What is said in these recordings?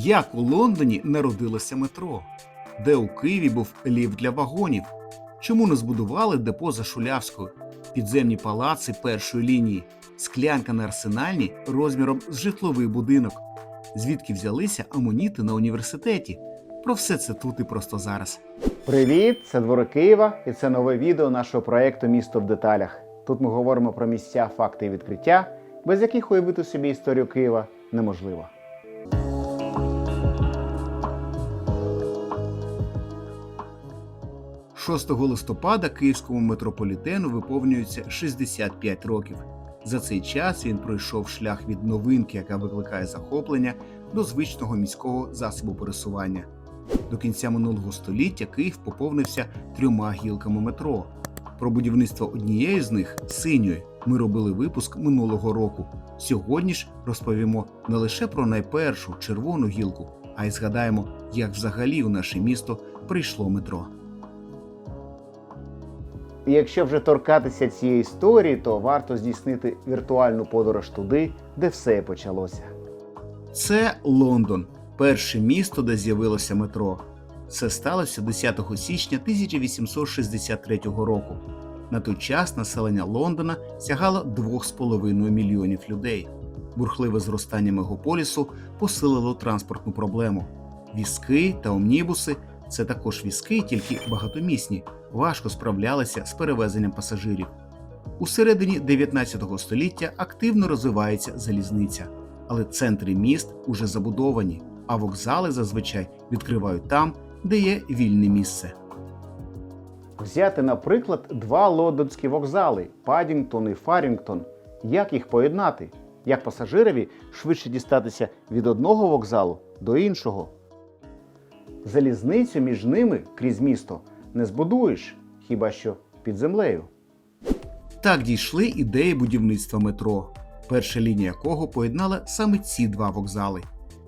Як у Лондоні народилося метро? Де у Києві був ліфт для вагонів? Чому не збудували депо за Шулявською? Підземні палаци першої лінії, склянка на арсенальні розміром з житловий будинок. Звідки взялися амоніти на університеті? Про все це тут і просто зараз. Привіт, це двори Києва, і це нове відео нашого проєкту Місто в деталях. Тут ми говоримо про місця, факти і відкриття, без яких уявити собі історію Києва неможливо. – 6 листопада київському метрополітену виповнюється 65 років. За цей час він пройшов шлях від новинки, яка викликає захоплення, до звичного міського засобу пересування. До кінця минулого століття Київ поповнився трьома гілками метро. Про будівництво однієї з них синьої ми робили випуск минулого року. Сьогодні ж розповімо не лише про найпершу червону гілку, а й згадаємо, як взагалі у наше місто прийшло метро. І якщо вже торкатися цієї історії, то варто здійснити віртуальну подорож туди, де все почалося. Це Лондон, перше місто, де з'явилося метро. Це сталося 10 січня 1863 року. На той час населення Лондона сягало 2,5 мільйонів людей. Бурхливе зростання мегаполісу посилило транспортну проблему. Візки та омнібуси це також візки, тільки багатомісні, важко справлялися з перевезенням пасажирів. У середині 19 століття активно розвивається залізниця, але центри міст уже забудовані, а вокзали зазвичай відкривають там, де є вільне місце. Взяти, наприклад, два лондонські вокзали Падінгтон і Фарінгтон. Як їх поєднати? Як пасажирові швидше дістатися від одного вокзалу до іншого? Залізницю між ними крізь місто не збудуєш, хіба що під землею. Так дійшли ідеї будівництва метро, перша лінія якого поєднала саме ці два вокзали.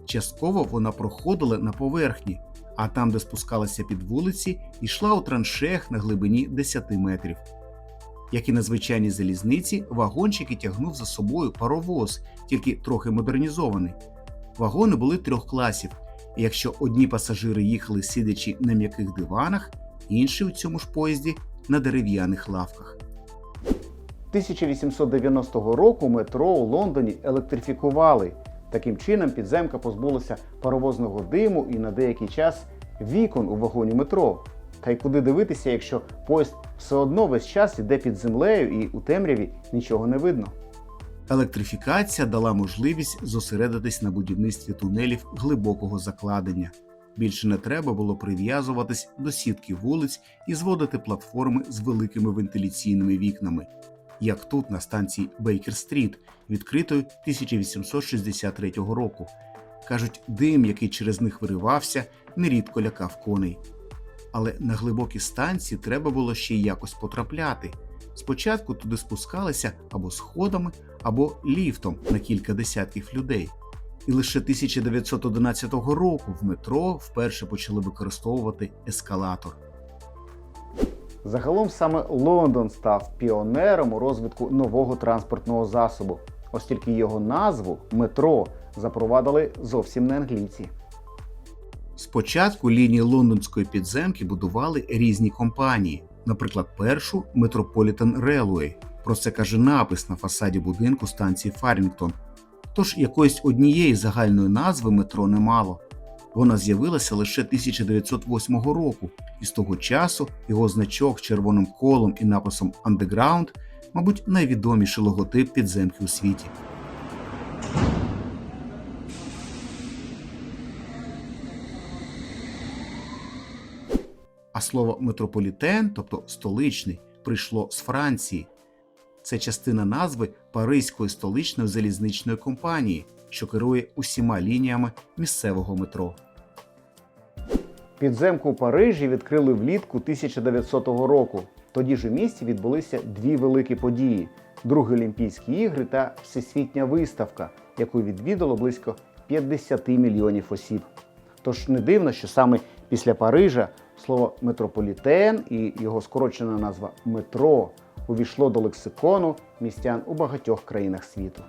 Частково вона проходила на поверхні, а там, де спускалася під вулиці, йшла у траншеях на глибині 10 метрів. Як і на звичайній залізниці, вагончики тягнув за собою паровоз, тільки трохи модернізований. Вагони були трьох класів, якщо одні пасажири їхали сидячи на м'яких диванах, інші у цьому ж поїзді на дерев'яних лавках. 1890 року метро у Лондоні електрифікували. Таким чином підземка позбулася паровозного диму і на деякий час вікон у вагоні метро. Та й куди дивитися, якщо поїзд все одно весь час іде під землею і у темряві нічого не видно. Електрифікація дала можливість зосередитись на будівництві тунелів глибокого закладення. Більше не треба було прив'язуватись до сітки вулиць і зводити платформи з великими вентиляційними вікнами, як тут на станції Бейкер-стріт, відкритої 1863 року. Кажуть, дим, який через них виривався, нерідко лякав коней. Але на глибокі станції треба було ще якось потрапляти. Спочатку туди спускалися або сходами, або ліфтом на кілька десятків людей. І лише 1911 року в метро вперше почали використовувати ескалатор. Загалом саме Лондон став піонером у розвитку нового транспортного засобу, оскільки його назву метро запровадили зовсім не англійці. Спочатку лінії лондонської підземки будували різні компанії, наприклад, першу Metropolitan Railway. Про це каже напис на фасаді будинку станції Фарінгтон. Тож якоїсь однієї загальної назви метро не мало. Вона з'явилася лише 1908 року, і з того часу його значок з червоним колом і написом Underground, мабуть, найвідоміший логотип підземки у світі. А слово метрополітен, тобто столичний, прийшло з Франції. Це частина назви Паризької столичної залізничної компанії, що керує усіма лініями місцевого метро. Підземку у Парижі відкрили влітку 1900 року. Тоді ж у місті відбулися дві великі події: Другі Олімпійські ігри та Всесвітня виставка, яку відвідало близько 50 мільйонів осіб. Тож не дивно, що саме після Парижа слово метрополітен і його скорочена назва метро увійшло до лексикону містян у багатьох країнах світу.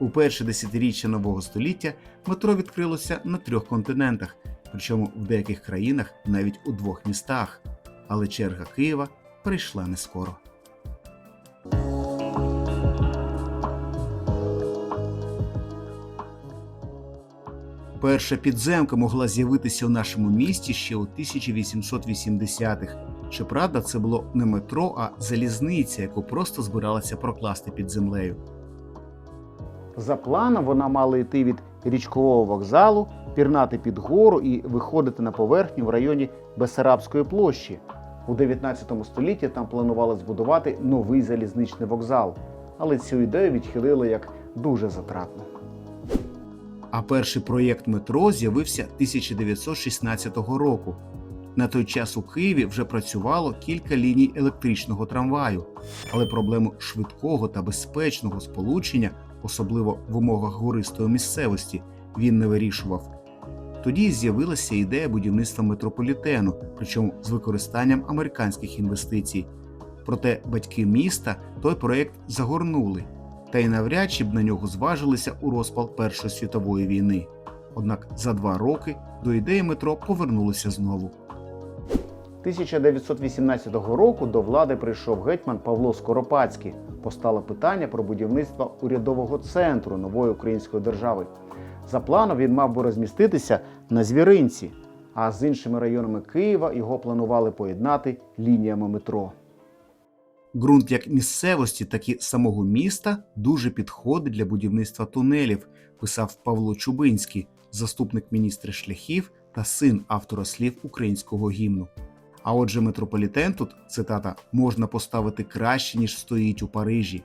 У перше десятиріччя нового століття метро відкрилося на трьох континентах, причому в деяких країнах навіть у двох містах. Але черга Києва прийшла не скоро. Перша підземка могла з'явитися в нашому місті ще у 1880-х. Щоправда, це було не метро, а залізниця, яку просто збиралася прокласти під землею. За планом вона мала йти від річкового вокзалу, пірнати під гору і виходити на поверхню в районі Бесарабської площі. У 19 столітті там планували збудувати новий залізничний вокзал, але цю ідею відхилили як дуже затратну. А перший проєкт метро з'явився 1916 року. На той час у Києві вже працювало кілька ліній електричного трамваю, але проблему швидкого та безпечного сполучення, особливо в умовах гористої місцевості, він не вирішував. Тоді з'явилася ідея будівництва метрополітену, причому з використанням американських інвестицій. Проте батьки міста той проєкт загорнули, та й навряд чи б на нього зважилися у розпал Першої світової війни. Однак за два роки до ідеї метро повернулися знову. 1918 року до влади прийшов гетьман Павло Скоропадський. Постало питання про будівництво урядового центру нової української держави. За планом він мав би розміститися на звіринці, а з іншими районами Києва його планували поєднати лініями метро. Ґрунт як місцевості, так і самого міста дуже підходить для будівництва тунелів, писав Павло Чубинський, заступник міністра шляхів та син автора слів українського гімну. А отже, метрополітен тут цитата можна поставити краще, ніж стоїть у Парижі.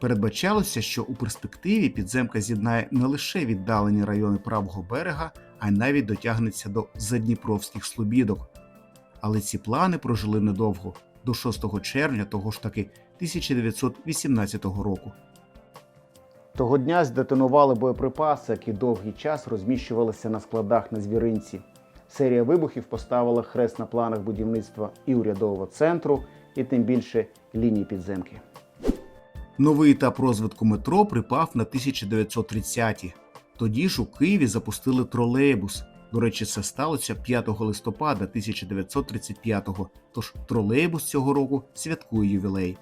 Передбачалося, що у перспективі підземка з'єднає не лише віддалені райони правого берега, а й навіть дотягнеться до задніпровських слобідок. Але ці плани прожили недовго до 6 червня того ж таки 1918 року. Того дня здетонували боєприпаси, які довгий час розміщувалися на складах на звіринці. Серія вибухів поставила хрест на планах будівництва і урядового центру, і тим більше лінії підземки. Новий етап розвитку метро припав на 1930-ті. Тоді ж у Києві запустили тролейбус. До речі, це сталося 5 листопада 1935-го, тож тролейбус цього року святкує ювілей.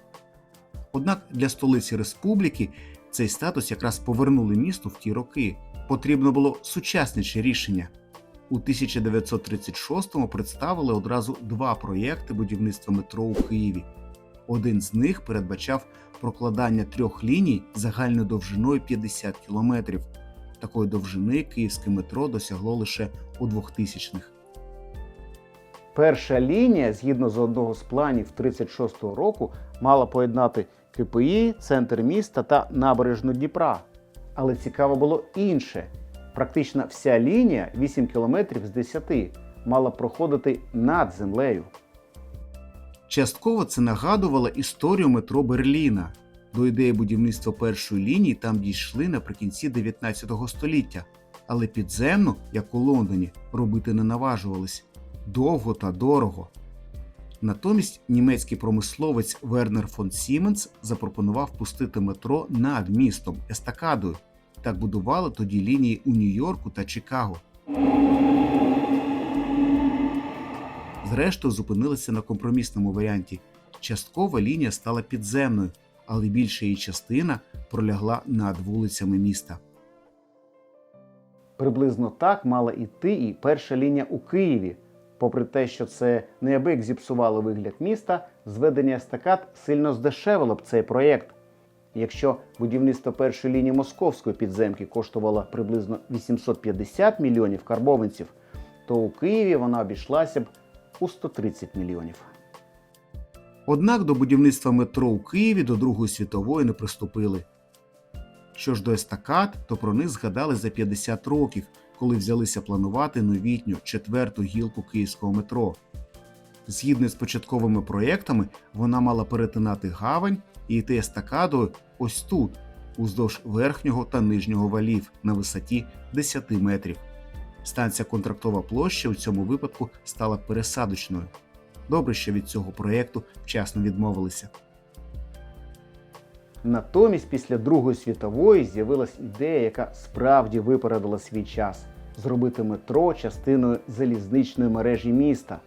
Однак для столиці республіки цей статус якраз повернули місту в ті роки. Потрібно було сучасниче рішення. У 1936-му представили одразу два проєкти будівництва метро у Києві. Один з них передбачав прокладання трьох ліній загальною довжиною 50 кілометрів. Такої довжини київське метро досягло лише у 2000-х. Перша лінія, згідно з одного з планів 36-го року, мала поєднати КПІ, центр міста та набережну Дніпра. Але цікаво було інше. Практично вся лінія 8 кілометрів з 10 мала проходити над землею. Частково це нагадувало історію метро Берліна. До ідеї будівництва першої лінії там дійшли наприкінці 19 століття, але підземну, як у Лондоні, робити не наважувались довго та дорого. Натомість німецький промисловець Вернер фон Сіменс запропонував пустити метро над містом естакадою. Так будували тоді лінії у Нью-Йорку та Чикаго. Зрештою, зупинилися на компромісному варіанті. Часткова лінія стала підземною, але більша її частина пролягла над вулицями міста. Приблизно так мала йти і перша лінія у Києві. Попри те, що це неабияк зіпсувало вигляд міста, зведення естакад сильно здешевило б цей проєкт. Якщо будівництво першої лінії московської підземки коштувало приблизно 850 мільйонів карбованців, то у Києві вона обійшлася б у 130 мільйонів. Однак до будівництва метро у Києві до Другої світової не приступили. Що ж до естакад, то про них згадали за 50 років, коли взялися планувати новітню четверту гілку київського метро. Згідно з початковими проєктами, вона мала перетинати гавань і йти естакадою ось тут, уздовж верхнього та нижнього валів на висоті 10 метрів. Станція Контрактова площа у цьому випадку стала пересадочною. Добре, що від цього проєкту вчасно відмовилися. Натомість після Другої світової з'явилась ідея, яка справді випередила свій час зробити метро частиною залізничної мережі міста.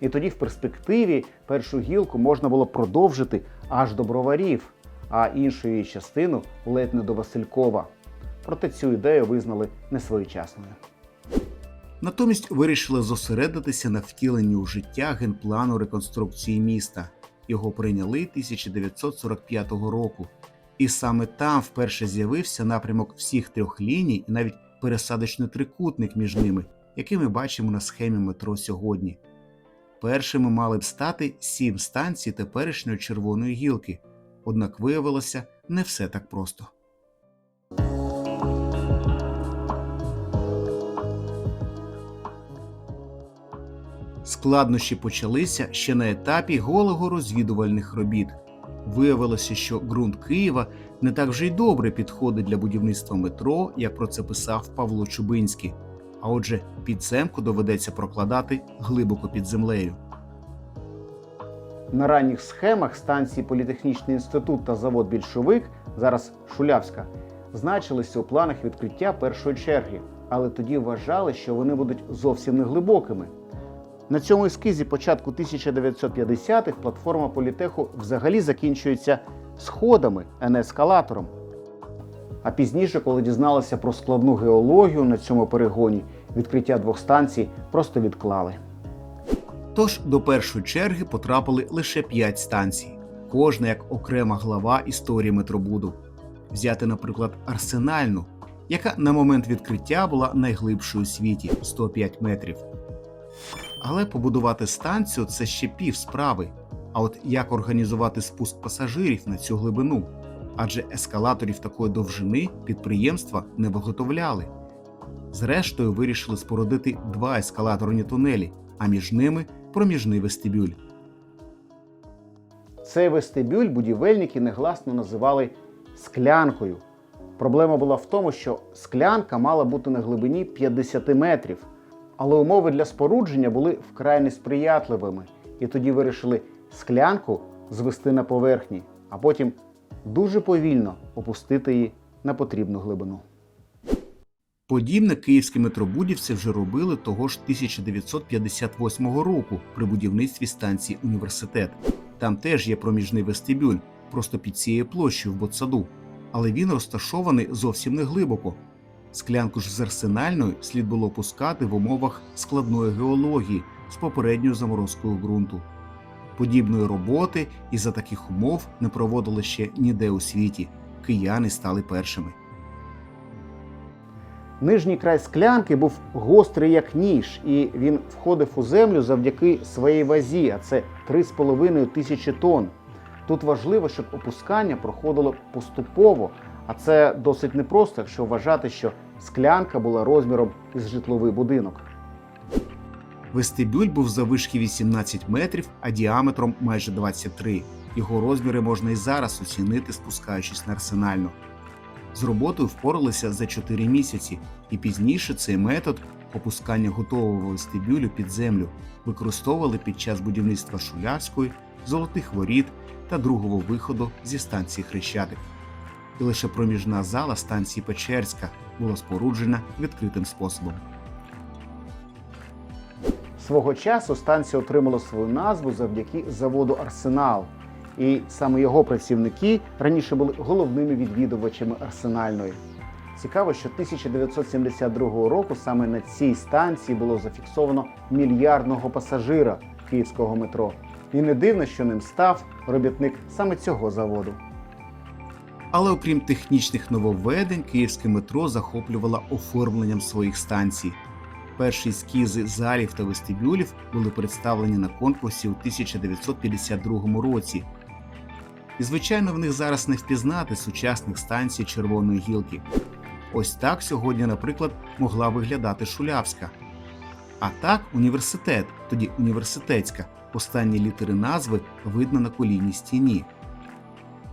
І тоді, в перспективі, першу гілку можна було продовжити аж до броварів, а іншу її частину ледь не до Василькова. Проте цю ідею визнали несвоєчасною. Натомість вирішили зосередитися на втіленні у життя генплану реконструкції міста. Його прийняли 1945 року. І саме там вперше з'явився напрямок всіх трьох ліній і навіть пересадочний трикутник між ними, який ми бачимо на схемі метро сьогодні. Першими мали б стати сім станцій теперішньої червоної гілки, однак виявилося не все так просто. Складнощі почалися ще на етапі голого розвідувальних робіт. Виявилося, що ґрунт Києва не так вже й добре підходить для будівництва метро, як про це писав Павло Чубинський. А отже, підземку доведеться прокладати глибоко під землею. На ранніх схемах станції Політехнічний інститут та завод Більшовик, зараз Шулявська, значилися у планах відкриття першої черги, але тоді вважали, що вони будуть зовсім не глибокими. На цьому ескізі початку 1950-х платформа політеху взагалі закінчується сходами, а. А пізніше, коли дізналися про складну геологію на цьому перегоні, відкриття двох станцій просто відклали. Тож до першої черги потрапили лише 5 станцій, кожна як окрема глава історії метробуду. Взяти, наприклад, арсенальну, яка на момент відкриття була найглибшою у світі 105 метрів. Але побудувати станцію це ще пів справи. А от як організувати спуск пасажирів на цю глибину? Адже ескалаторів такої довжини підприємства не виготовляли. Зрештою, вирішили спорудити два ескалаторні тунелі, а між ними проміжний вестибюль. Цей вестибюль будівельники негласно називали склянкою. Проблема була в тому, що склянка мала бути на глибині 50 метрів, але умови для спорудження були вкрай несприятливими, і тоді вирішили склянку звести на поверхні, а потім дуже повільно опустити її на потрібну глибину. Подібне київські метробудівці вже робили того ж 1958 року при будівництві станції університет. Там теж є проміжний вестибюль, просто під цією площею в Ботсаду, але він розташований зовсім не глибоко. Склянку ж з арсенальною слід було пускати в умовах складної геології з попередньою заморозкою ґрунту. Подібної роботи і за таких умов не проводили ще ніде у світі. Кияни стали першими. Нижній край склянки був гострий як ніж, і він входив у землю завдяки своїй вазі, а це 3,5 тисячі тонн. Тут важливо, щоб опускання проходило поступово, а це досить непросто, якщо вважати, що склянка була розміром із житловий будинок. Вестибюль був завишки 18 метрів, а діаметром майже 23. Його розміри можна і зараз оцінити, спускаючись на арсенальну. З роботою впоралися за 4 місяці, і пізніше цей метод опускання готового вестибюлю під землю використовували під час будівництва Шулявської, золотих воріт та другого виходу зі станції Хрещатик. І лише проміжна зала станції Печерська була споруджена відкритим способом. Свого часу станція отримала свою назву завдяки заводу Арсенал. І саме його працівники раніше були головними відвідувачами арсенальної. Цікаво, що 1972 року саме на цій станції було зафіксовано мільярдного пасажира київського метро. І не дивно, що ним став робітник саме цього заводу. Але окрім технічних нововведень, київське метро захоплювало оформленням своїх станцій. Перші ескізи залів та вестибюлів були представлені на конкурсі у 1952 році. І, звичайно, в них зараз не впізнати сучасних станцій Червоної гілки. Ось так сьогодні, наприклад, могла виглядати Шулявська. А так університет, тоді університетська, останні літери назви видно на колійній стіні.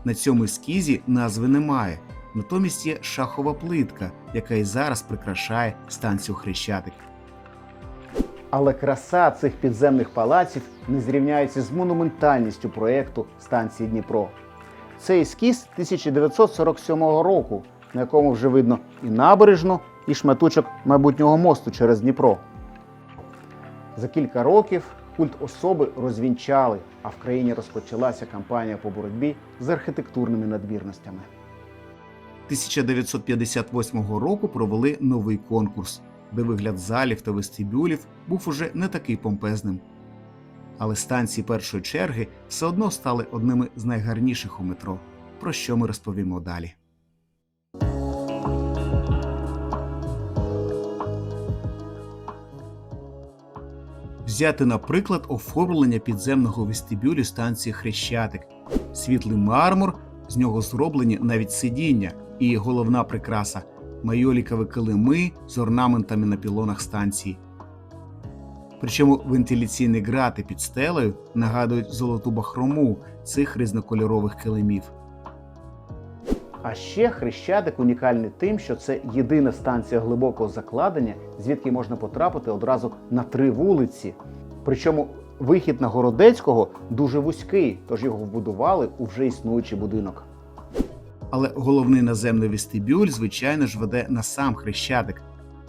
На цьому ескізі назви немає, натомість є шахова плитка, яка і зараз прикрашає станцію Хрещатик. Але краса цих підземних палаців не зрівняється з монументальністю проєкту станції Дніпро. Це ескіз 1947 року, на якому вже видно і набережну, і шматочок майбутнього мосту через Дніпро. За кілька років культ особи розвінчали, а в країні розпочалася кампанія по боротьбі з архітектурними надмірностями. 1958 року провели новий конкурс, де вигляд залів та вестибюлів був уже не такий помпезним. Але станції першої черги все одно стали одними з найгарніших у метро, про що ми розповімо далі. Взяти, наприклад, оформлення підземного вестибюлю станції Хрещатик. Світлий мармур, з нього зроблені навіть сидіння, і головна прикраса майолікові килими з орнаментами на пілонах станції. Причому вентиляційні грати під стелею нагадують золоту бахрому цих різнокольорових килимів. А ще Хрещатик унікальний тим, що це єдина станція глибокого закладення, звідки можна потрапити одразу на три вулиці. Причому вихід на Городецького дуже вузький, тож його вбудували у вже існуючий будинок. Але головний наземний вестибюль, звичайно ж, веде на сам Хрещатик.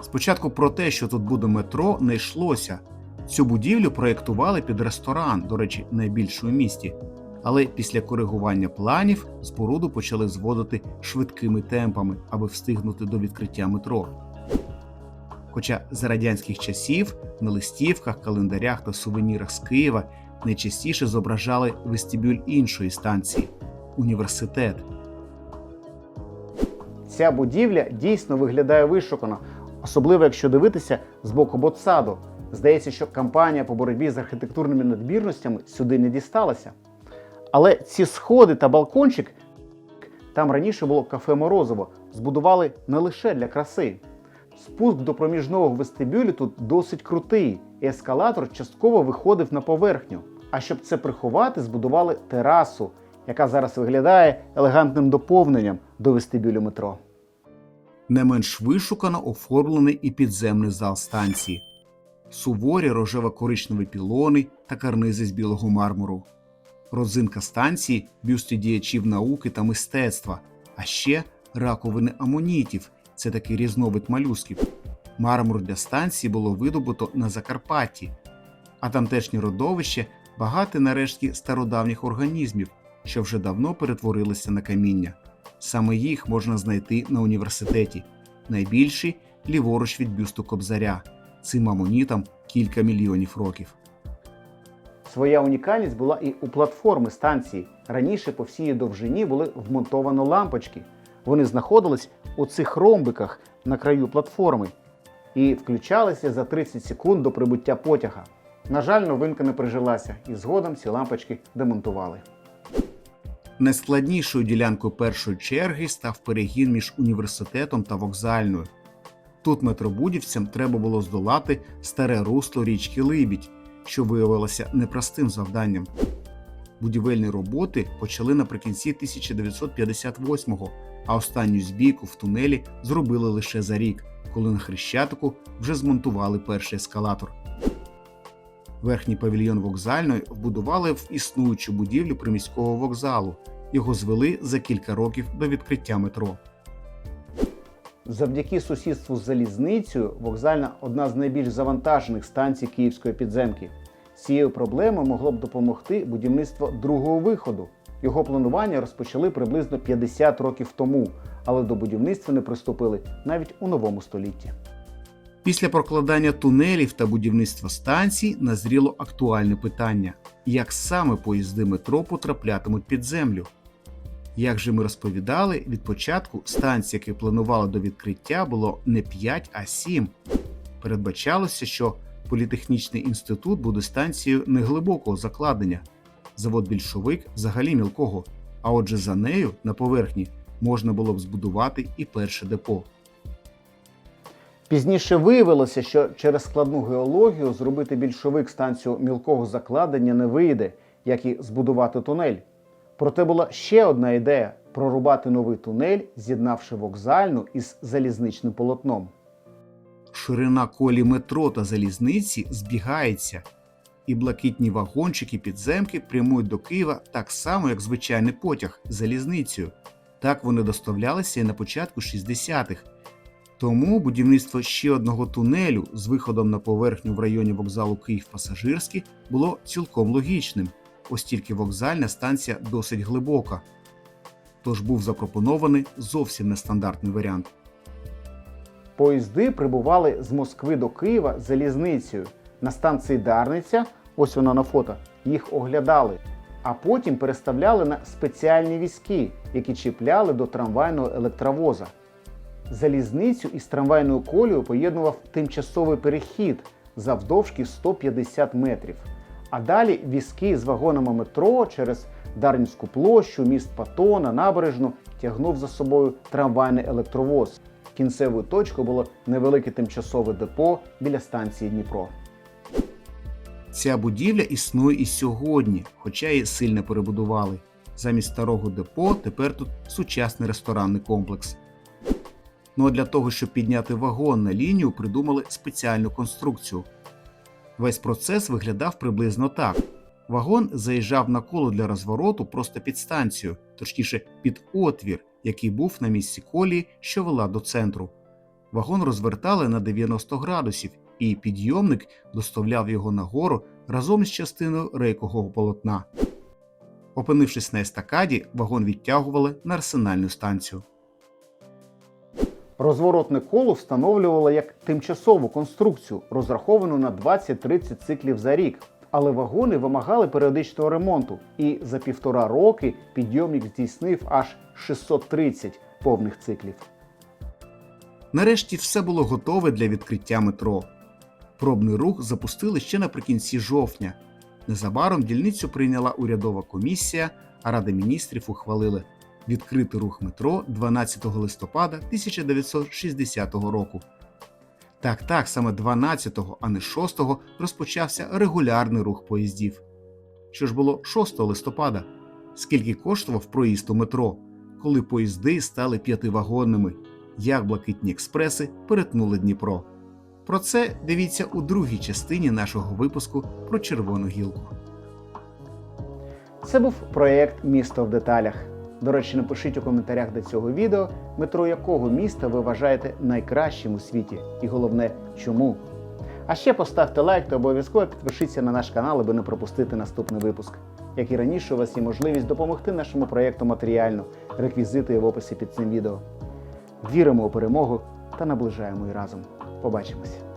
Спочатку про те, що тут буде метро, не йшлося. Цю будівлю проєктували під ресторан, до речі, найбільший у місті. Але після коригування планів споруду почали зводити швидкими темпами, аби встигнути до відкриття метро. Хоча за радянських часів на листівках, календарях та сувенірах з Києва найчастіше зображали вестибюль іншої станції університет. Ця будівля дійсно виглядає вишукано, особливо якщо дивитися з боку ботсаду. Здається, що кампанія по боротьбі з архітектурними надмірностями сюди не дісталася. Але ці сходи та балкончик там раніше було кафе Морозово, збудували не лише для краси. Спуск до проміжного вестибюлю тут досить крутий, і ескалатор частково виходив на поверхню. А щоб це приховати, збудували терасу, яка зараз виглядає елегантним доповненням до вестибюлю метро. Не менш вишукано оформлений і підземний зал станції, суворі рожево-коричневі пілони та карнизи з білого мармуру, родзинка станції бюсти діячів науки та мистецтва, а ще раковини амонітів це такий різновид малюсків. Мармур для станції було видобуто на Закарпатті, а тамтешнє родовище багате на рештки стародавніх організмів, що вже давно перетворилися на каміння. Саме їх можна знайти на університеті. Найбільший ліворуч від бюсту Кобзаря. Цим амонітам кілька мільйонів років. Своя унікальність була і у платформи станції. Раніше по всій довжині були вмонтовано лампочки. Вони знаходились у цих ромбиках на краю платформи і включалися за 30 секунд до прибуття потяга. На жаль, новинка не прижилася, і згодом ці лампочки демонтували. Найскладнішою ділянкою першої черги став перегін між університетом та вокзальною. Тут метробудівцям треба було здолати старе русло річки Либідь, що виявилося непростим завданням. Будівельні роботи почали наприкінці 1958-го, а останню збійку в тунелі зробили лише за рік, коли на Хрещатику вже змонтували перший ескалатор. Верхній павільйон вокзальної вбудували в існуючу будівлю приміського вокзалу. Його звели за кілька років до відкриття метро. Завдяки сусідству з залізницею, вокзальна одна з найбільш завантажених станцій Київської підземки. Цією проблемою могло б допомогти будівництво другого виходу. Його планування розпочали приблизно 50 років тому, але до будівництва не приступили навіть у новому столітті. Після прокладання тунелів та будівництва станцій назріло актуальне питання: як саме поїзди метро потраплятимуть під землю? Як же ми розповідали, від початку станцій, які планували до відкриття, було не 5, а 7. Передбачалося, що політехнічний інститут буде станцією неглибокого закладення, завод більшовик взагалі мілкого. А отже, за нею на поверхні можна було б збудувати і перше депо. Пізніше виявилося, що через складну геологію зробити більшовик станцію мілкого закладення не вийде, як і збудувати тунель. Проте була ще одна ідея прорубати новий тунель, з'єднавши вокзальну із залізничним полотном. Ширина колі метро та залізниці збігається. і блакитні вагончики підземки прямують до Києва так само, як звичайний потяг залізницею. Так вони доставлялися і на початку 60-х. Тому будівництво ще одного тунелю з виходом на поверхню в районі вокзалу Київ Пасажирський було цілком логічним, оскільки вокзальна станція досить глибока. Тож був запропонований зовсім нестандартний варіант. Поїзди прибували з Москви до Києва залізницею. На станції Дарниця, ось вона на фото, їх оглядали, а потім переставляли на спеціальні візки, які чіпляли до трамвайного електровоза. Залізницю із трамвайною колією поєднував тимчасовий перехід завдовжки 150 метрів. А далі візки з вагонами метро через Дарницьку площу, міст Патона, набережну тягнув за собою трамвайний електровоз. Кінцевою точкою було невелике тимчасове депо біля станції Дніпро. Ця будівля існує і сьогодні, хоча її сильно перебудували. Замість старого депо тепер тут сучасний ресторанний комплекс. Ну а для того, щоб підняти вагон на лінію, придумали спеціальну конструкцію. Весь процес виглядав приблизно так: вагон заїжджав на коло для розвороту просто під станцію, точніше під отвір, який був на місці колії, що вела до центру. Вагон розвертали на 90 градусів, і підйомник доставляв його нагору разом з частиною рейкового полотна. Опинившись на естакаді, вагон відтягували на арсенальну станцію. Розворотне коло встановлювало як тимчасову конструкцію, розраховану на 20-30 циклів за рік. Але вагони вимагали періодичного ремонту, і за півтора роки підйомник здійснив аж 630 повних циклів. Нарешті все було готове для відкриття метро. Пробний рух запустили ще наприкінці жовтня. Незабаром дільницю прийняла урядова комісія, а Рада міністрів ухвалили відкрити рух метро 12 листопада 1960 року. Так, так, саме 12-го, а не 6-го розпочався регулярний рух поїздів. Що ж було 6 листопада? Скільки коштував проїзд у метро, коли поїзди стали п'ятивагонними? Як блакитні експреси перетнули Дніпро? Про це дивіться у другій частині нашого випуску про червону гілку. Це був проєкт Місто в деталях. До речі, напишіть у коментарях до цього відео, метро якого міста ви вважаєте найкращим у світі, і головне, чому. А ще поставте лайк та обов'язково підпишіться на наш канал, аби не пропустити наступний випуск. Як і раніше, у вас є можливість допомогти нашому проєкту матеріально. Реквізити в описі під цим відео. Віримо у перемогу та наближаємо її разом. Побачимось!